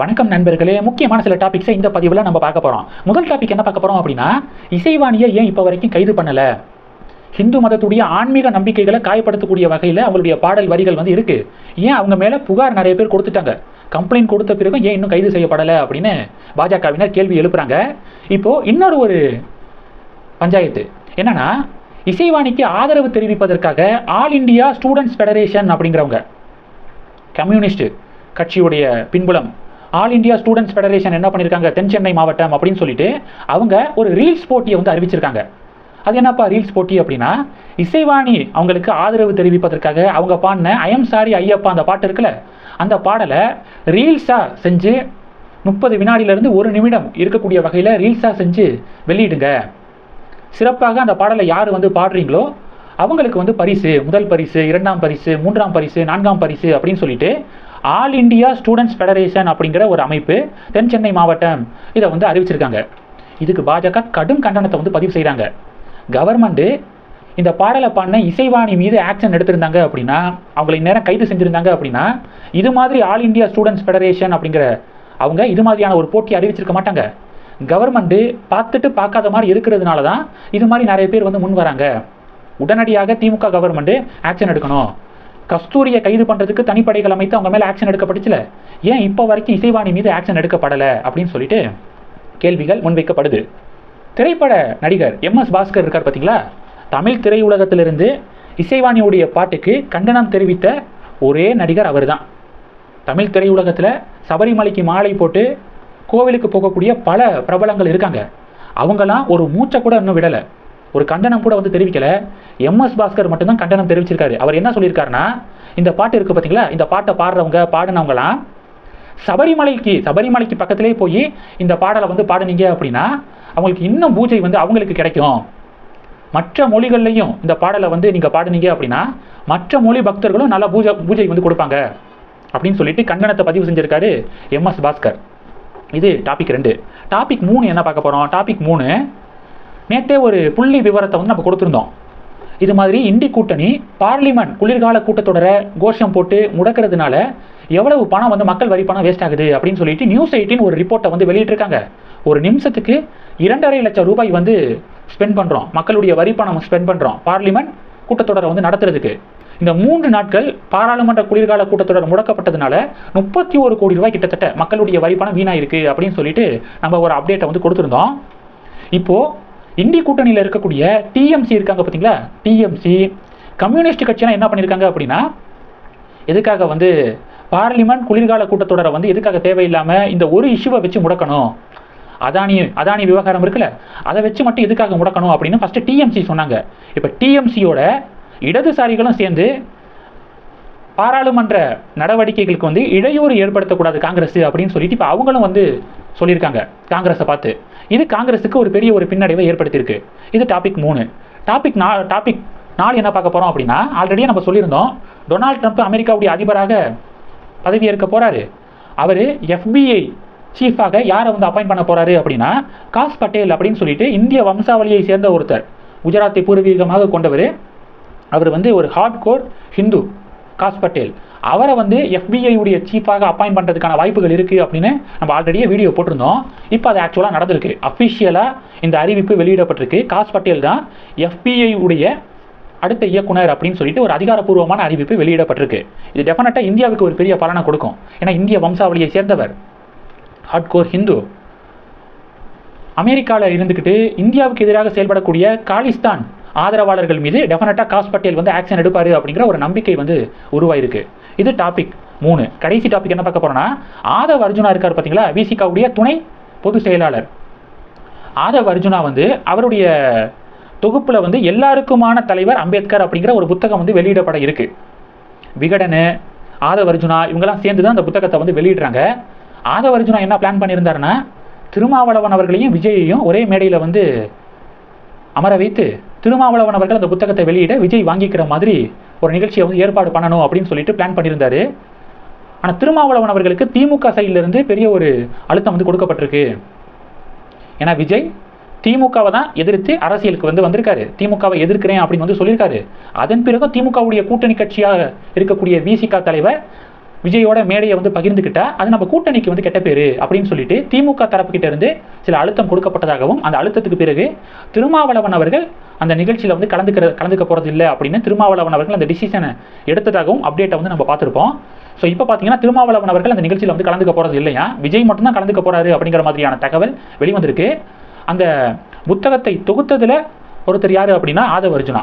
வணக்கம் நண்பர்களே முக்கியமான சில டாபிக்ஸை இந்த பதிவில் நம்ம பார்க்க போகிறோம் முதல் டாபிக் என்ன பார்க்க போகிறோம் அப்படின்னா இசைவாணியை ஏன் இப்போ வரைக்கும் கைது பண்ணலை? ஹிந்து மதத்துடைய ஆன்மீக நம்பிக்கைகளை காயப்படுத்தக்கூடிய வகையில் அவங்களுடைய பாடல் வரிகள் வந்து இருக்கு. ஏன் அவங்க மேலே புகார் நிறைய பேர் கொடுத்துட்டாங்க? கம்ப்ளைண்ட் கொடுத்த பிறகு ஏன் இன்னும் கைது செய்யப்படலை அப்படின்னு பாஜகவினர் கேள்வி எழுப்புறாங்க. இப்போ இன்னொரு ஒரு பஞ்சாயத்து. என்னன்னா இசைவாணிக்கு ஆதரவு தெரிவிப்பதற்காக ஆல் இந்தியா ஸ்டூடெண்ட்ஸ் ஃபெடரேஷன் அப்படிங்கிறவங்க கம்யூனிஸ்ட் கட்சியுடைய பின்புலம். ஆல் இந்தியா ஸ்டூடெண்ட்ஸ் ஃபெடரேஷன் என்ன பண்ணியிருக்காங்க தென் சென்னை மாவட்டம் அப்படின்னு சொல்லிட்டு அவங்க ஒரு ரீல்ஸ் போட்டியை வந்து அறிவிச்சிருக்காங்க. அது என்னப்பா ரீல்ஸ் போட்டி அப்படின்னா இசைவாணி அவங்களுக்கு ஆதரவு தெரிவிப்பதற்காக அவங்க பாடின ஐஎம் சாரி ஐயப்பா அந்த பாட்டு இருக்குல்ல அந்த பாடலை ரீல்ஸாக செஞ்சு முப்பது வினாடியிலேருந்து ஒரு நிமிடம் இருக்கக்கூடிய வகையில் ரீல்ஸாக செஞ்சு வெளியிடுங்க. சிறப்பாக அந்த பாடலை யார் வந்து பாடுறீங்களோ அவங்களுக்கு வந்து பரிசு முதல் பரிசு இரண்டாம் பரிசு மூன்றாம் பரிசு நான்காம் பரிசு அப்படின்னு சொல்லிட்டு ஆல் இந்தியா ஸ்டூடெண்ட்ஸ் ஃபெடரேஷன் அப்படிங்கிற ஒரு அமைப்பு தென் சென்னை மாவட்டம் இதை வந்து அறிவிச்சிருக்காங்க. இதுக்கு பாஜக கடும் கண்டனத்தை வந்து பதிவு செய்கிறாங்க கவர்மெண்ட்டு இந்த பாடலை பாடின இசைவாணி மீது ஆக்ஷன் எடுத்திருந்தாங்க அப்படின்னா அவங்களை நேரம் கைது செஞ்சுருந்தாங்க அப்படின்னா இது மாதிரி ஆல் இந்தியா ஸ்டூடெண்ட்ஸ் ஃபெடரேஷன் அப்படிங்கிற அவங்க இது மாதிரியான ஒரு போட்டி அறிவிச்சிருக்க மாட்டாங்க. கவர்மெண்ட்டு பார்த்துட்டு பார்க்காத மாதிரி இருக்கிறதுனால தான் இது மாதிரி நிறைய பேர் வந்து முன் வராங்க. உடனடியாக திமுக கவர்மெண்ட்டு ஆக்ஷன் எடுக்கணும். கஸ்தூரியை கைது பண்ணுறதுக்கு தனிப்படைகள் அமைத்து அவங்க மேலே ஆக்ஷன் எடுக்கப்பட்டுச்சுல? ஏன் இப்போ வரைக்கும் இசைவாணி மீது ஆக்ஷன் எடுக்கப்படலை? அப்படின்னு சொல்லிட்டு கேள்விகள் முன்வைக்கப்படுது. திரைப்பட நடிகர் எம் எஸ் பாஸ்கர் இருக்கார் பார்த்தீங்களா தமிழ் திரையுலகத்திலிருந்து இசைவாணியுடைய பாட்டுக்கு கண்டனம் தெரிவித்த ஒரே நடிகர் அவர்தான். தமிழ் திரையுலகத்தில் சபரிமலைக்கு மாலை போட்டு கோவிலுக்கு போகக்கூடிய பல பிரபலங்கள் இருக்காங்க. அவங்கெல்லாம் ஒரு மூச்சை கூட இன்னும் விடலை. ஒரு கண்டனம் கூட வந்து தெரிவிக்கல. எம்எஸ் பாஸ்கர் மட்டும்தான் கண்டனம் தெரிவிச்சிருக்காரு. அவர் என்ன சொல்லியிருக்காருன்னா இந்த பாட்டு இருக்கு பார்த்தீங்களா இந்த பாட்டை பாடுறவங்க பாடினவங்களாம் சபரிமலைக்கு சபரிமலைக்கு பக்கத்திலே போய் இந்த பாடலை வந்து பாடினீங்க அப்படின்னா அவங்களுக்கு இன்னும் பூஜை வந்து அவங்களுக்கு கிடைக்கும். மற்ற மொழிகள்லையும் இந்த பாடலை வந்து நீங்கள் பாடினீங்க அப்படின்னா மற்ற மொழி பக்தர்களும் நல்லா பூஜை பூஜை வந்து கொடுப்பாங்க. அப்படின்னு சொல்லிட்டு கண்டனத்தை பதிவு செஞ்சிருக்காரு எம்எஸ் பாஸ்கர் இது டாபிக் ரெண்டு. டாபிக் மூணு என்ன பார்க்க போகிறோம் டாபிக் மூணு நேற்றே ஒரு புள்ளி விவரத்தை வந்து நம்ம கொடுத்துருந்தோம். இது மாதிரி இண்டி கூட்டணி பார்லிமெண்ட் குளிர்கால கூட்டத்தொடரை கோஷம் போட்டு முடக்கிறதுனால எவ்வளவு பணம் வந்து மக்கள் வரி பணம் வேஸ்ட் ஆகுது அப்படின்னு சொல்லிட்டு நியூஸ் எயிட்டின் ஒரு ரிப்போர்ட்டை வந்து வெளியிட்டிருக்காங்க. ஒரு நிமிஷத்துக்கு இரண்டரை லட்சம் ரூபாய் வந்து ஸ்பெண்ட் பண்ணுறோம் மக்களுடைய வரி பணம் ஸ்பெண்ட் பண்ணுறோம் பார்லிமெண்ட் கூட்டத்தொடரை வந்து நடத்துறதுக்கு. இந்த மூன்று நாட்கள் பாராளுமன்ற குளிர்கால கூட்டத்தொடர் முடக்கப்பட்டதுனால முப்பத்தி ஒரு கோடி ரூபாய் கிட்டத்தட்ட மக்களுடைய வரி பணம் வீணாயிருக்கு அப்படின்னு சொல்லிட்டு நம்ம ஒரு அப்டேட்டை வந்து கொடுத்துருந்தோம். இப்போது இந்தி கூட்டணியில் இருக்கக்கூடிய டிஎம்சி இருக்காங்க பார்த்தீங்களா டிஎம்சி கம்யூனிஸ்ட் கட்சியெல்லாம் என்ன பண்ணியிருக்காங்க அப்படின்னா எதுக்காக வந்து பார்லிமெண்ட் குளிர்கால கூட்டத்தொடரை வந்து எதுக்காக தேவையில்லாமல் இந்த ஒரு இஷ்யூவை வச்சு முடக்கணும்? அதானி அதானி விவகாரம் இருக்குல்ல அதை வச்சு மட்டும் எதுக்காக முடக்கணும் அப்படின்னு ஃபஸ்ட்டு டிஎம்சி சொன்னாங்க. இப்போ டிஎம்சியோட இடதுசாரிகளும் சேர்ந்து பாராளுமன்ற நடவடிக்கைகளுக்கு வந்து இடையூறு ஏற்படுத்தக்கூடாது காங்கிரஸ் அப்படின்னு சொல்லிட்டு இப்போ அவங்களும் வந்து சொல்லியிருக்காங்க. காங்கிரஸை பார்த்து. இது காங்கிரஸுக்கு ஒரு பெரிய ஒரு பின்னடைவை ஏற்படுத்தியிருக்கு. இது டாபிக் மூணு. டாபிக் நா டாபிக் நாலு என்ன பார்க்க போகிறோம் அப்படின்னா ஆல்ரெடியே நம்ம சொல்லியிருந்தோம் டொனால்ட் ட்ரம்ப் அமெரிக்காவுடைய அதிபராக பதவியேற்க போகிறாரு அவர் எஃபிஐ சீஃபாக யாரை வந்து அப்பாயிண்ட் பண்ண போகிறாரு அப்படின்னா காஸ் பட்டேல் அப்படின்னு சொல்லிட்டு இந்திய வம்சாவளியை சேர்ந்த ஒருத்தர் குஜராத்தை பூர்வீகமாக கொண்டவர். அவர் வந்து ஒரு ஹார்ட் கோர் ஹிந்து காஸ் பட்டேல். அவரை வந்து FBI உடைய சீஃபாக அப்பாயிண்ட் பண்ணுறதுக்கான வாய்ப்புகள் இருக்குது அப்படின்னு நம்ம ஆல்ரெடியே வீடியோ போட்டிருந்தோம். இப்போ அது ஆக்சுவலாக நடந்திருக்கு. அஃபிஷியலாக இந்த அறிவிப்பு வெளியிடப்பட்டிருக்கு. காஸ் பட்டேல் தான் எஃபிஐ உடைய அடுத்த இயக்குனர் அப்படின்னு சொல்லிட்டு ஒரு அதிகாரப்பூர்வமான அறிவிப்பு வெளியிடப்பட்டிருக்கு. இது டெஃபினட்டாக இந்தியாவுக்கு ஒரு பெரிய பலனை கொடுக்கும். ஏன்னா இந்திய வம்சாவளியை சேர்ந்தவர் ஹார்ட்கோர் ஹிந்து. அமெரிக்காவில் இருந்துக்கிட்டு இந்தியாவுக்கு எதிராக செயல்படக்கூடிய காலிஸ்தான் ஆதரவாளர்கள் மீது டெஃபினட்டாக காஸ் பட்டேல் வந்து ஆக்ஷன் எடுப்பார் அப்படிங்கிற ஒரு நம்பிக்கை வந்து உருவாயிருக்கு. இது டாபிக் மூணு. கடைசி டாபிக் என்ன பார்க்க போறோம்னா ஆதவ் அர்ஜுனா இருக்கார் பார்த்தீங்களா? விசிகாவுடைய துணை பொதுச் செயலாளர். ஆதவ் அர்ஜுனா வந்து அவருடைய தொகுப்பில் வந்து எல்லாருக்குமான தலைவர் அம்பேத்கர் அப்படிங்கிற ஒரு புத்தகம் வந்து வெளியிடப்பட இருக்கு. விகடனு ஆதவ் அர்ஜுனா இவங்கெல்லாம் சேர்ந்து தான் அந்த புத்தகத்தை வந்து வெளியிடுறாங்க. ஆதவ் அர்ஜுனா என்ன பிளான் பண்ணியிருந்தாருன்னா திருமாவளவன் அவர்களையும் விஜயையும் ஒரே மேடையில் வந்து அமர வைத்து திருமாவளவன் அவர்கள் அந்த புத்தகத்தை வெளியிட விஜய் வாங்கிக்கிற மாதிரி ஒரு நிகழ்ச்சியை வந்து ஏற்பாடு பண்ணணும் அப்படின்னு சொல்லிட்டு பிளான் பண்ணியிருந்தாரு. ஆனால் திருமாவளவன் அவர்களுக்கு திமுக சைடிலிருந்து பெரிய ஒரு அழுத்தம் வந்து கொடுக்கப்பட்டிருக்கு. ஏன்னா விஜய் திமுகவை தான் எதிர்த்து அரசியலுக்கு வந்து வந்திருக்காரு. திமுகவை எதிர்க்கிறேன் அப்படின்னு வந்து சொல்லியிருக்காரு. அதன் பிறகு திமுகவுடைய கூட்டணி கட்சியாக இருக்கக்கூடிய விசிக தலைவர் விஜயோட மேடையை வந்து பகிர்ந்துக்கிட்டா அது நம்ம கூட்டணிக்கு வந்து கெட்ட பேரு அப்படின்னு சொல்லிட்டு திமுக தரப்பு கிட்ட இருந்து சில அழுத்தம் கொடுக்கப்பட்டதாகவும் அந்த அழுத்தத்துக்கு பிறகு திருமாவளவன் அவர்கள் அந்த நிகழ்ச்சியில் வந்து கலந்துக்கிற கலந்துக்க போறது இல்லை அப்படின்னு திருமாவளவன் அவர்கள் அந்த டிசிஷனை எடுத்ததாகவும் அப்டேட்டை வந்து நம்ம பார்த்துருப்போம். ஸோ இப்போ பார்த்தீங்கன்னா திருமாவளவன் அவர்கள் அந்த நிகழ்ச்சியில் வந்து கலந்துக்க போறது இல்லையா? விஜய் மட்டும்தான் கலந்துக்க போறாரு அப்படிங்கிற மாதிரியான தகவல் வெளிவந்திருக்கு. அந்த புத்தகத்தை தொகுத்ததில் ஒருத்தர் யார் அப்படின்னா ஆதவ அர்ஜுனா.